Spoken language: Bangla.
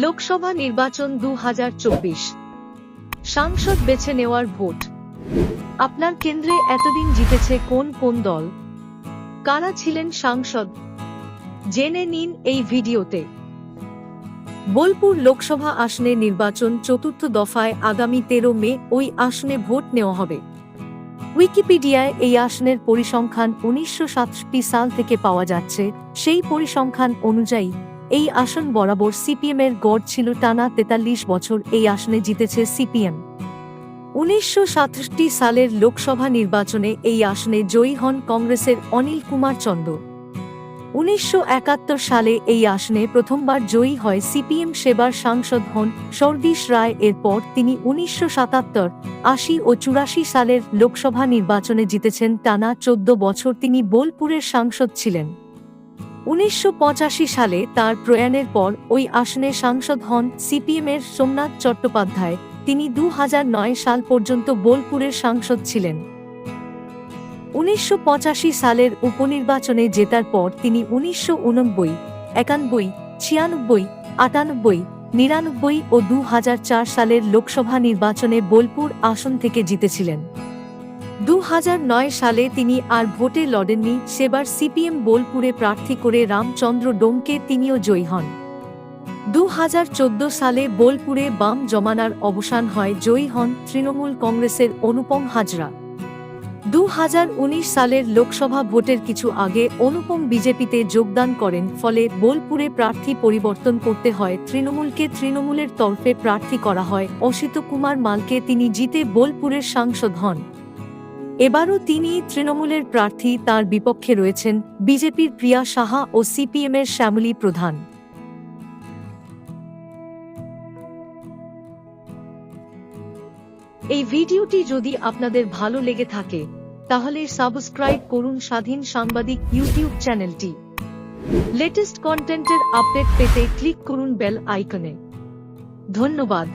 লোকসভা নির্বাচন দু সাংসদ বেছে নেওয়ার ভোট। আপনার কেন্দ্রে এতদিন জিতেছে কোন কোন দল? কারা ছিলেন সাংসদ? জেনে নিন এই ভিডিওতে। বোলপুর লোকসভা আসনে নির্বাচন চতুর্থ দফায় আগামী তেরো মে ওই আসনে ভোট নেওয়া হবে। উইকিপিডিয়ায় এই আসনের পরিসংখ্যান উনিশশো সাতষট্টি সাল থেকে পাওয়া যাচ্ছে। সেই পরিসংখ্যান অনুযায়ী এই আসন বরাবর সিপিএম এর গড় ছিল টানা তেতাল্লিশ বছর। এই আসনে জিতেছে সিপিএম। উনিশশো সালের লোকসভা নির্বাচনে এই আসনে জয়ী হন কংগ্রেসের অনিল কুমার চন্দ উনিশশো সালে এই আসনে প্রথমবার জয়ী হয় সিপিএম সেবার সাংসদ হন সর্দিশ রায়। এরপর তিনি উনিশশো সাতাত্তর, আশি ও চুরাশি সালের লোকসভা নির্বাচনে জিতেছেন। টানা চোদ্দ বছর তিনি বোলপুরের সাংসদ ছিলেন। উনিশশো পঁচাশি সালে তার প্রয়াণের পর ওই আসনে সাংসদ হন সিপিএমের সোমনাথ চট্টোপাধ্যায়। তিনি দু হাজার নয় সাল পর্যন্ত বোলপুরের সাংসদ ছিলেন। উনিশশো পঁচাশি সালের উপনির্বাচনে জেতার পর তিনি উনিশশো উনব্বই, একানব্বই, ছিয়ানব্বই, আটানব্বই, নিরানব্বই ও দু হাজার চার সালের লোকসভা নির্বাচনে বোলপুর আসন থেকে জিতেছিলেন। দু হাজার নয় সালে তিনি আর ভোটে লড়েননি, সেবার সিপিএম বোলপুরে প্রার্থী করে রামচন্দ্র ডোমকে তিনিও জয়ী হন। দু হাজার চোদ্দ সালে বোলপুরে বাম জমানার অবসান হয়, জয়ী হন তৃণমূল কংগ্রেসের অনুপম হাজরা। দু হাজার উনিশ সালের লোকসভা ভোটের কিছু আগে অনুপম বিজেপিতে যোগদান করেন, ফলে বোলপুরে প্রার্থী পরিবর্তন করতে হয়, তৃণমূলকে তৃণমূলের তরফে প্রার্থী করা হয়, অসিত কুমার মালকে তিনি জিতে বোলপুরের সাংসদ হন। এবারও তিনি তৃণমূলের প্রার্থী, তার বিপক্ষে রয়েছেন বিজেপির প্রিয়া সাহা ও সিপিএমের শ্যামলী প্রধান। এই ভিডিওটি যদি আপনাদের ভালো লেগে থাকে, তাহলে সাবস্ক্রাইব করুন স্বাধীন সাংবাদিক ইউটিউব চ্যানেলটি। লেটেস্ট কন্টেন্টের আপডেট পেতে ক্লিক করুন বেল আইকনে। ধন্যবাদ।